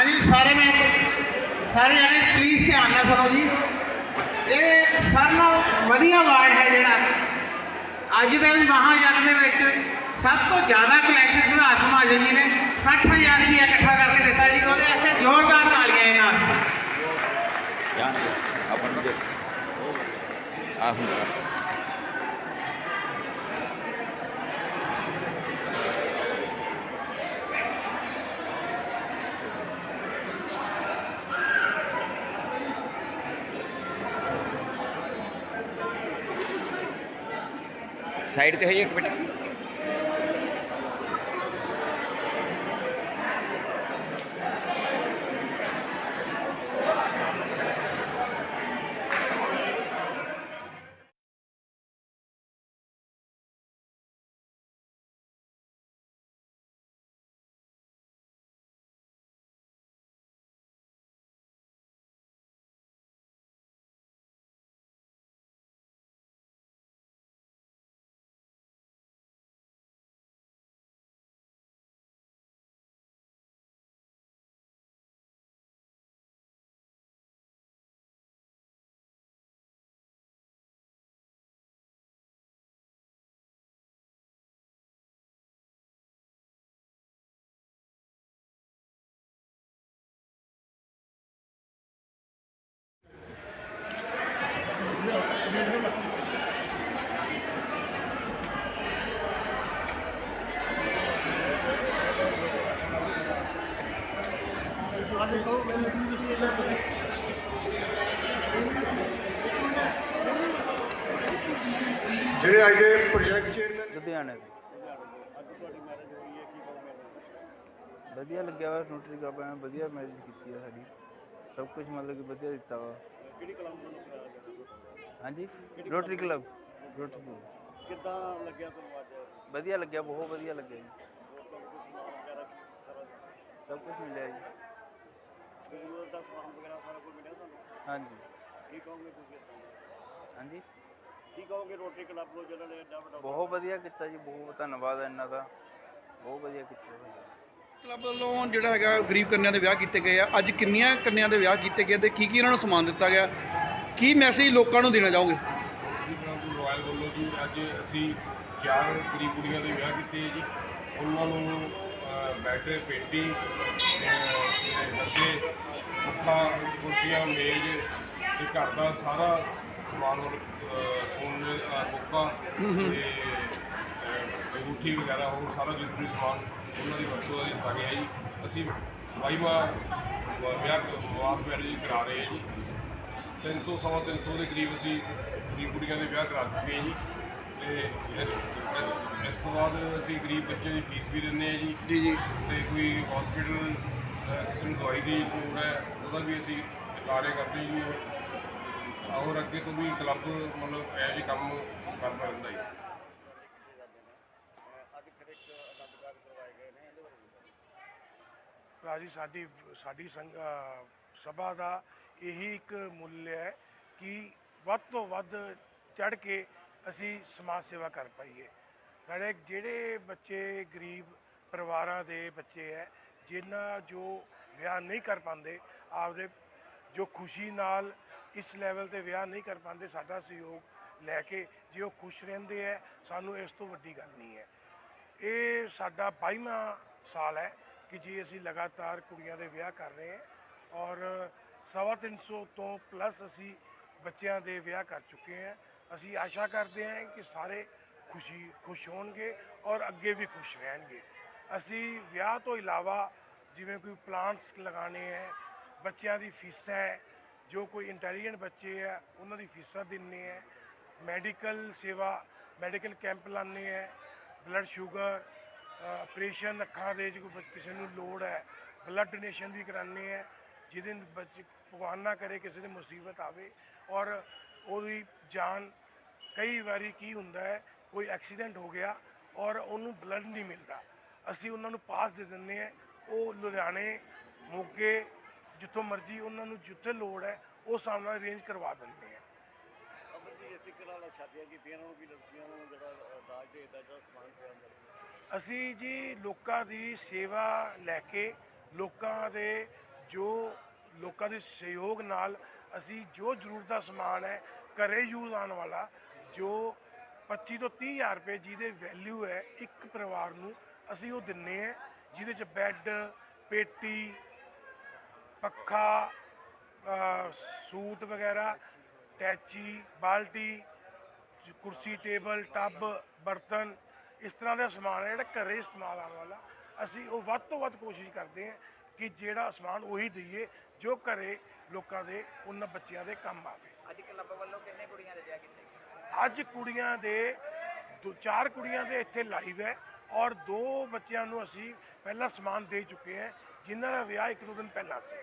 ਹਾਂਜੀ ਸਾਰੇ ਮੈਂ ਸਾਰੇ ਜਣੇ ਪਲੀਜ਼ ਧਿਆਨ ਨਾਲ ਸੁਣੋ ਜੀ। ਇਹ ਸਭ ਨਾਲੋਂ ਵਧੀਆ ਵਾਰਡ ਹੈ ਜਿਹੜਾ। ਅੱਜ ਦੇ ਇਸ ਮਹਾਯੱਗ ਦੇ ਵਿੱਚ ਸਭ ਤੋਂ ਜ਼ਿਆਦਾ ਕਲੈਕਸ਼ਨ ਸਿਧਾਰਥ ਮਹਾਜਨ ਜੀ ਨੇ 60000 ਰੁਪਇਆ ਇਕੱਠਾ ਕਰਕੇ ਦਿੱਤਾ ਜੀ। ਉਹਦੇ ਇੱਥੇ ਜ਼ੋਰਦਾਰ ਤਾਲੀਆਂ ਇਹਨਾਂ ਵਾਸਤੇ। ਆ ਹੁੰਦਾ। ਸਾਈਡ ਤੇ ਹੈ ਇੱਕ ਮਿੰਟ। ਜਿਹੜੇ ਅੱਜ ਦੇ ਪ੍ਰੋਜੈਕਟ ਚੇਅਰਮੈਨ ਲੁਧਿਆਣੇ ਤੋਂ ਵਧੀਆ ਲੱਗਿਆ ਵਾ ਨੋਟਰੀ ਕਲੱਬ ਐ, ਵਧੀਆ ਮੈਰਿਜ ਕੀਤੀ ਆ ਸਾਡੀ। ਸਭ ਕੁਝ ਮਤਲਬ ਕਿ ਵਧੀਆ ਦਿੱਤਾ ਵਾ। ਕਿਹੜੀ ਕਲਮ ਨੂੰ ਕਰਾਇਆ ਗਿਆ ਹਾਂਜੀ ਰੋਟਰੀ ਕਲੱਬ ਰੋਟਰੀ ਕਲੱਬ ਕਿੱਦਾਂ ਲੱਗਿਆ ਤੁਹਾਨੂੰ ਅੱਜ? ਵਧੀਆ ਲੱਗਿਆ ਬਹੁਤ ਵਧੀਆ ਲੱਗਿਆ ਜੀ। ਹੋਰ ਤੁਹਾਨੂੰ ਕੁਝ ਸਮਾਨ ਵਗੈਰਾ ਸਾਰਾ? ਸਭ ਕੁਝ ਮਿਲਿਆ ਜੀ। ਜ਼ਰੂਰਤ ਦਾ ਸਮਾਨ ਵਗੈਰਾ ਸਾਰਾ ਕੁਝ ਮਿਲਿਆ ਤੁਹਾਨੂੰ? ਹਾਂਜੀ। ਕੀ ਕਹੋਗੇ ਤੁਸੀਂ ਇਸ ਤਰ੍ਹਾਂ ਹਾਂਜੀ। ਕੀ ਕਹੋਗੇ ਰੋਟਰੀ ਕਲੱਬ ਨੂੰ ਜਿਹਨਾਂ ਨੇ ਐਡਾ ਵੱਡਾ ਬਹੁਤ ਵਧੀਆ ਕੀਤਾ ਜੀ ਬਹੁਤ ਧੰਨਵਾਦ ਹੈ ਇਹਨਾਂ ਦਾ। ਬਹੁਤ ਵਧੀਆ ਕੀਤਾ ਸਾਡਾ ਕਲੱਬ ਵੱਲੋਂ ਜਿਹੜਾ ਹੈਗਾ ਗਰੀਬ ਕੰਨਿਆਂ ਦੇ ਵਿਆਹ ਕੀਤੇ ਗਏ ਆ। ਅੱਜ ਕਿੰਨੀਆਂ ਕੰਨਿਆਂ ਦੇ ਵਿਆਹ ਕੀਤੇ ਗਏ ਤੇ ਕੀ ਕੀ ਇਹਨਾਂ ਨੂੰ ਸਮਾਨ ਦਿੱਤਾ ਗਿਆ? ਕੀ ਮੈਸੇਜ ਲੋਕਾਂ ਨੂੰ ਦੇਣਾ ਚਾਹੋਗੇ? ਜੀ ਗਰਾਊਂਡ ਰਾਇਲ ਵੱਲੋਂ ਜੀ ਅੱਜ ਅਸੀਂ ਚਾਰ ਗਰੀਬ ਕੁੜੀਆਂ ਦੇ ਵਿਆਹ ਕੀਤੇ ਜੀ। ਉਹਨਾਂ ਨੂੰ ਬੈੱਡ ਪੇਟੀ ਕੁੱਤਾ ਕੁਰਸੀਆਂ ਮੇਜ਼ ਤੇ ਘਰ ਦਾ ਸਾਰਾ ਸਮਾਨ ਅਹ, ਕੋਕਾ ਤੇ ਅੰਗੂਠੀ ਵਗੈਰਾ ਹੋਰ ਸਾਰਾ ਜ਼ਰੂਰੀ ਸਮਾਨ ਉਹਨਾਂ ਦੀ ਵਰਤੋਂ ਦਾ ਦਿੱਤਾ ਗਿਆ ਜੀ। ਅਸੀਂ ਵਾਈਵਾ ਵਿਆਹ ਵਾਸ ਮੈਰਿਜ ਕਰਾ ਰਹੇ ਹਾਂ ਜੀ। 300 ਸਵਾ 300 ਦੇ ਕਰੀਬ ਅਸੀਂ ਗਰੀਬ ਕੁੜੀਆਂ ਦੇ ਵਿਆਹ ਕਰਾ ਚੁੱਕੇ ਜੀ। ਤੇ ਇਸ ਇਸ- ਇਸ ਤੋਂ ਬਾਅਦ ਅਸੀਂ ਗਰੀਬ ਬੱਚੇ ਦੀ ਫੀਸ ਵੀ ਦਿੰਦੇ ਹਾਂ ਜੀ। ਜੀ ਜੀ। ਤੇ ਕੋਈ ਹਸਪੀਟਲ ਕਿਸੇ ਨੂੰ ਦਵਾਈ ਦੀ ਲੋੜ ਹੈ ਉਹਦਾ ਵੀ ਅਸੀਂ ਕਾਰਜ ਕਰਦੇ ਜੀ ਔਰ ਅੱਗੇ ਤੋਂ ਵੀ ਕਲੱਬ ਮਤਲਬ ਇਹ ਜਿਹੇ ਕੰਮ ਕਰਦਾ ਰਹਿੰਦਾ ਜੀ। ਬਾਰੇ ਰਾਜੀ ਸਾਡੀ ਸਾਡੀ ਸੰਗ ਸਭਾ ਦਾ ਇਹੀ ਇੱਕ ਮੁੱਲ ਹੈ ਕਿ ਵੱਧ ਤੋਂ ਵੱਧ ਚੜ ਕੇ ਅਸੀਂ ਸਮਾਜ ਸੇਵਾ ਕਰ ਪਾਈਏ। ਨਾਲੇ ਜਿਹੜੇ ਬੱਚੇ ਗਰੀਬ ਪਰਿਵਾਰਾਂ ਦੇ ਬੱਚੇ ਹੈ, ਜਿਨ੍ਹਾਂ ਜੋ ਵਿਆਹ ਨਹੀਂ ਕਰ ਪਾਉਂਦੇ, ਆਪਦੇ ਜੋ ਖੁਸ਼ੀ ਨਾਲ ਇਸ ਲੈਵਲ ਤੇ ਵਿਆਹ ਨਹੀਂ ਕਰ ਪਾਉਂਦੇ, ਸਾਡਾ ਸਹਿਯੋਗ ਲੈ ਕੇ ਜੇ ਉਹ ਖੁਸ਼ ਰਹਿੰਦੇ ਹੈ, ਸਾਨੂੰ ਇਸ ਤੋਂ ਵੱਡੀ ਗੱਲ ਨਹੀਂ ਹੈ। ਇਹ ਸਾਡਾ 22ਵਾਂ ਸਾਲ ਹੈ ਕਿ ਜੀ ਅਸੀਂ ਲਗਾਤਾਰ ਕੁੜੀਆਂ ਦੇ ਵਿਆਹ ਕਰ ਰਹੇ ਹਾਂ ਔਰ ਸਵਾ ਤਿੰਨ ਸੌ ਤੋਂ ਪਲੱਸ ਅਸੀਂ ਬੱਚਿਆਂ ਦੇ ਵਿਆਹ ਕਰ ਚੁੱਕੇ ਹਾਂ। ਅਸੀਂ ਆਸ਼ਾ ਕਰਦੇ ਹਾਂ ਕਿ ਸਾਰੇ ਖੁਸ਼ੀ, ਖੁਸ਼ ਹੋਣਗੇ ਔਰ ਅੱਗੇ ਵੀ ਖੁਸ਼ ਰਹਿਣਗੇ। ਅਸੀਂ ਵਿਆਹ ਤੋਂ ਇਲਾਵਾ ਜਿਵੇਂ ਕੋਈ ਪਲਾਂਟਸ ਲਗਾਉਣੇ ਹੈ, ਬੱਚਿਆਂ ਦੀ ਫੀਸਾਂ ਹੈ, ਜੋ ਕੋਈ ਇੰਟੈਲੀਜੈਂਟ ਬੱਚੇ ਹੈ, ਉਹਨਾਂ ਦੀ ਫੀਸਾਂ ਦਿੰਨੇ ਹੈ। ਮੈਡੀਕਲ ਸੇਵਾ ਮੈਡੀਕਲ ਕੈਂਪ ਲਾਉਂਦੇ ਹੈ। ਬਲੱਡ ਸ਼ੂਗਰ ਆਪਰੇਸ਼ਨ ਅੱਖਾਂ ਦੇ, ਜੇ ਕੋਈ ਕਿਸੇ ਨੂੰ ਲੋੜ ਹੈ ਬਲੱਡ ਡੋਨੇਸ਼ਨ ਵੀ ਕਰਾਉਂਦੇ ਹੈ। ਜਿਹਦੇ ਬੱਚੇ ਭਗਵਾਨ ਨਾ ਕਰੇ ਕਿਸੇ ਦੀ ਮੁਸੀਬਤ ਆਵੇ ਔਰ ਉਹਦੀ ਜਾਨ ਕਈ ਵਾਰੀ ਕੀ ਹੁੰਦਾ ਹੈ ਕੋਈ ਐਕਸੀਡੈਂਟ ਹੋ ਗਿਆ ਔਰ ਉਹਨੂੰ ਬਲੱਡ ਨਹੀਂ ਮਿਲਦਾ। ਅਸੀਂ ਉਹਨਾਂ ਨੂੰ ਪਾਸ ਦੇ ਦਿੰਦੇ ਹਾਂ। ਉਹ ਲੁਧਿਆਣੇ ਮੋਗੇ ਜਿੱਥੋਂ ਮਰਜ਼ੀ ਉਹਨਾਂ ਨੂੰ ਜਿੱਥੇ ਲੋੜ ਹੈ ਉਹ ਸਾਹਮਣੇ ਅਰੇਂਜ ਕਰਵਾ ਦਿੰਦੇ ਆ ਅਸੀਂ ਜੀ ਲੋਕਾਂ ਦੀ ਸੇਵਾ ਲੈ ਕੇ ਲੋਕਾਂ ਦੇ ਜੋ ਲੋਕਾਂ ਦੇ ਸਹਿਯੋਗ ਨਾਲ ਅਸੀਂ ਜੋ ਜ਼ਰੂਰਤ ਦਾ ਸਮਾਨ ਹੈ, ਘਰੇ ਯੂਜ਼ ਆਉਣ ਵਾਲਾ, ਜੋ 25 ਤੋਂ 30 ਹਜ਼ਾਰ ਰੁਪਏ ਜਿਹਦੇ ਵੈਲਿਊ ਹੈ, ਇੱਕ ਪਰਿਵਾਰ ਨੂੰ ਅਸੀਂ ਉਹ ਦਿੰਨੇ ਆ ਜਿਹਦੇ ਚ ਬੈੱਡ ਪੇਟੀ, ਪੱਖਾ ਸੂਟ ਵਗੈਰਾ, ਟੈਚੀ, ਬਾਲਟੀ, ਕੁਰਸੀ, ਟੇਬਲ, ਟੱਬ, ਬਰਤਨ, ਇਸ ਤਰ੍ਹਾਂ ਦਾ ਸਮਾਨ ਹੈ ਜਿਹੜਾ ਘਰੇ ਇਸਤੇਮਾਲ ਆਉਣ ਵਾਲਾ। ਅਸੀਂ ਉਹ ਵੱਧ ਤੋਂ ਵੱਧ ਕੋਸ਼ਿਸ਼ ਕਰਦੇ ਹਾਂ ਕਿ ਜਿਹੜਾ ਸਮਾਨ ਉਹੀ ਦਈਏ ਜੋ ਘਰੇ ਲੋਕਾਂ ਦੇ ਉਹਨਾਂ ਬੱਚਿਆਂ ਦੇ ਕੰਮ ਆਵੇ ਅੱਜ ਕਲੱਬ ਵੱਲੋਂ ਕਿੰਨੇ ਕੁੜੀਆਂ ਦੇ ਵਿਆਹ ਕੀਤੇ? ਅੱਜ ਕੁੜੀਆਂ ਦੇ ਦੋ ਚਾਰ ਕੁੜੀਆਂ ਦੇ ਇੱਥੇ ਲਾਈਵ ਹੈ ਔਰ ਦੋ ਬੱਚਿਆਂ ਨੂੰ ਅਸੀਂ ਪਹਿਲਾਂ ਸਮਾਨ ਦੇ ਚੁੱਕੇ ਹਾਂ ਜਿਨ੍ਹਾਂ ਦਾ ਵਿਆਹ ਇੱਕ ਦੋ ਦਿਨ ਪਹਿਲਾਂ ਸੀ